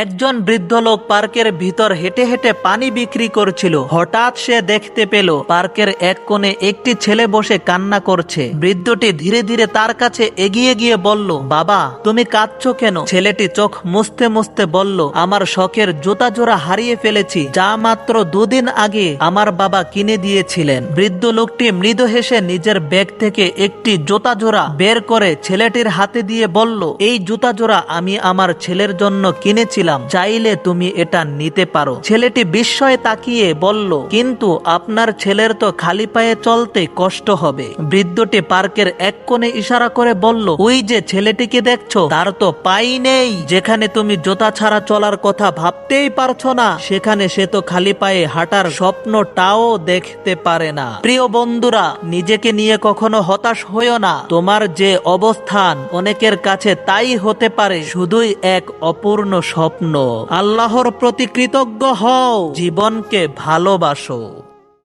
একজন বৃদ্ধ লোক পার্কের ভিতর হেঁটে হেঁটে পানি বিক্রি করছিল। হঠাৎ সে দেখতে পেল, পার্কের এক কোণে একটি ছেলে বসে কান্না করছে। বৃদ্ধটি ধীরে ধীরে তার কাছে এগিয়ে গিয়ে বলল, বাবা, তুমি কাঁদছো কেন? ছেলেটি চোখ মুছতে মুছতে বলল, আমার শখের জুতা জোড়া হারিয়ে ফেলেছি, যা মাত্র দুদিন আগে আমার বাবা কিনে দিয়েছিলেন। বৃদ্ধ লোকটি মৃদু হেসে নিজের ব্যাগ থেকে একটি জুতা জোড়া বের করে ছেলেটির হাতে দিয়ে বলল, এই জুতা জোড়া আমি আমার ছেলের জন্য কিনেছিলাম চাইলে তুমি এটা নিতে পারো। ছেলেটি বিস্ময়ে তাকিয়ে বলল, কিন্তু আপনার ছেলের তো খালি পায়ে চলতে কষ্ট হবে। বৃদ্ধটি পার্কের এক কোণে ইশারা করে বলল, ওই যে ছেলেটিকে দেখছ, তার তো পাই নেই। যেখানে তুমি জোতা ছাড়া চলার কথা ভাবতেই পারছ না, সেখানে সে তো খালি পায়ে হাঁটার স্বপ্নটাও দেখতে পারে না। প্রিয় বন্ধুরা, নিজেকে নিয়ে কখনো হতাশ হইও না। তোমার যে অবস্থান অনেকের কাছে তাই হতে পারে, শুধুই এক অপূর্ণ স্বপ্ন। আল্লাহর প্রতি কৃতজ্ঞ হও জীবনকে ভালোবাসো।